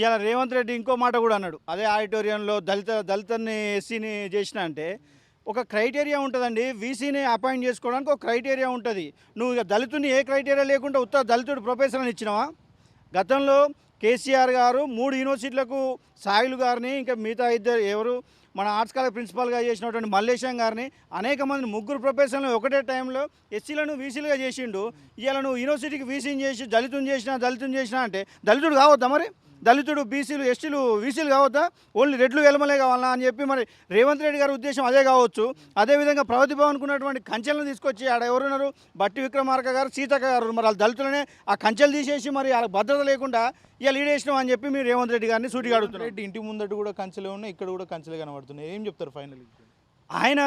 ఇలా రేవంత్ రెడ్డి ఇంకో మాట కూడా అన్నాడు. అదే ఆడిటోరియంలో దళిత దళితని ఎస్సీని చేసిన అంటే ఒక క్రైటీరియా ఉంటుందండి. వీసీని అపాయింట్ చేసుకోవడానికి ఒక క్రైటీరియా ఉంటుంది. నువ్వు ఇక దళితుని ఏ క్రైటీరియా లేకుండా ఉత్తర దళితుడు ప్రొఫెసర్ అని ఇచ్చినావా? గతంలో కేసీఆర్ గారు మూడు యూనివర్సిటీలకు సాయిలు గారిని ఇంకా మిగతా ఇద్దరు ఎవరు మన ఆర్ట్స్ కాలేజ్ ప్రిన్సిపాల్గా చేసినటువంటి మల్లేశం గారిని అనేక మంది ముగ్గురు ప్రొఫెసర్లు ఒకటే టైంలో ఎస్సీలను వీసీలుగా చేసిండు. ఇవాళ నువ్వు యూనివర్సిటీకి వీసీని చేసి దళితుని చేసినా దళితుని చేసినా అంటే దళితుడు కావద్దా మరి? దళితుడు బీసీలు ఎస్టీలు వీసీలు కావద్దా? ఓన్లీ రెడ్లు వెలమలే కావాలా అని చెప్పి మరి రేవంత్ రెడ్డి గారి ఉద్దేశం అదే కావచ్చు. అదేవిధంగా ప్రగతి భవన్ అనుకున్నటువంటి కంచెలను తీసుకొచ్చి ఆడ ఎవరున్నారు? బట్టి విక్రమార్క గారు సీతక్క గారు మరి వాళ్ళ దళితులనే ఆ కంచెలు తీసేసి మరి వాళ్ళకి భద్రత లేకుండా ఇలా లీడేసినాం అని చెప్పి మీరు రేవంత్ రెడ్డి గారిని సూటిగా అడుగుతున్నారు. రెడ్డి ఇంటి ముందట కూడా కంచెలే ఉన్నాయి ఇక్కడ కూడా కంచెలే కనబడుతున్నాయి. ఏం చెప్తారు ఫైనల్ ఆయన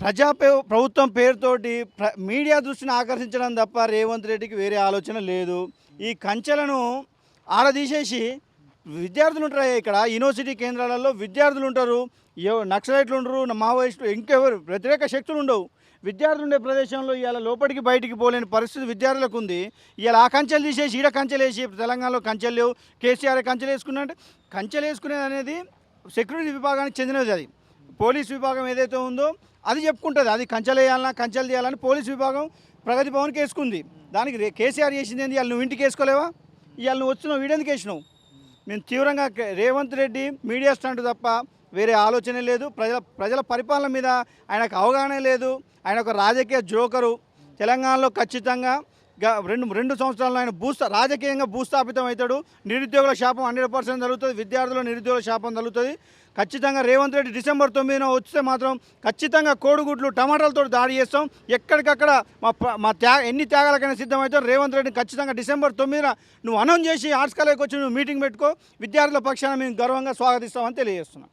ప్రజా ప్రభుత్వం పేరుతోటి ప్ర మీడియా దృష్టిని ఆకర్షించడం తప్ప రేవంత్ రెడ్డికి వేరే ఆలోచన లేదు. ఈ కంచెలను ఆరదీసేసి విద్యార్థులు ఉంటారు ఇక్కడ? యూనివర్సిటీ కేంద్రాలలో విద్యార్థులు ఉంటారు. నక్సలైట్లు ఉండరు మావోయిస్టులు ఇంకెవరు? వ్యతిరేక శక్తులు ఉండవు. విద్యార్థులు ఉండే ప్రదేశంలో ఇవాళ లోపలికి బయటికి పోలేని పరిస్థితి విద్యార్థులకు ఉంది. ఇవాళ ఆ కంచెలు తీసేసి ఈడ కంచెలు వేసి తెలంగాణలో కంచెలు లేవు. కేసీఆర్ కంచెలు వేసుకున్నాంటే కంచెలు వేసుకునేది అనేది సెక్యూరిటీ విభాగానికి చెందినది అది. పోలీస్ విభాగం ఏదైతే ఉందో అది చెప్పుకుంటుంది. అది కంచెలు వేయాలన్నా కంచెలు తీయాలని పోలీస్ విభాగం ప్రగతి భవన్కి వేసుకుంది. దానికి కేసీఆర్ చేసింది ఏంది? వాళ్ళు నువ్వు ఇంటికి వేసుకోలేవా? ఇవాళ నువ్వు వచ్చినావు వీడెందుకు వేసినావు? మేము తీవ్రంగా రేవంత్ రెడ్డి మీడియా స్టాండ్ తప్ప వేరే ఆలోచనే లేదు. ప్రజల ప్రజల పరిపాలన మీద ఆయనకు అవగాహన లేదు. ఆయన ఒక రాజకీయ జోకరు. తెలంగాణలో ఖచ్చితంగా రెండు రెండు సంవత్సరాలు ఆయన భూస్థా రాజకీయంగా భూస్థాపితం అవుతాడు. నిరుద్యోగుల శాపం హండ్రెడ్ పర్సెంట్ జరుగుతుంది. విద్యార్థుల నిరుద్యోగుల శాపం జరుగుతుంది. ఖచ్చితంగా రేవంత్ రెడ్డి డిసెంబర్ తొమ్మిదిన వస్తే మాత్రం ఖచ్చితంగా కోడిగుడ్లు టమాటాలతో దాడి చేస్తాం. ఎక్కడికక్కడ మా మా త్యాగ ఎన్ని త్యాగాలకైనా సిద్ధమవుతాం రేవంత్ రెడ్డిని ఖచ్చితంగా డిసెంబర్ తొమ్మిదిన నువ్వు అనౌన్స్ చేసి ఆర్ట్స్ కాలేజ్కి వచ్చి నువ్వు మీటింగ్ పెట్టుకో. విద్యార్థుల పక్షాన మేము గర్వంగా స్వాగతిస్తామని తెలియజేస్తున్నాం.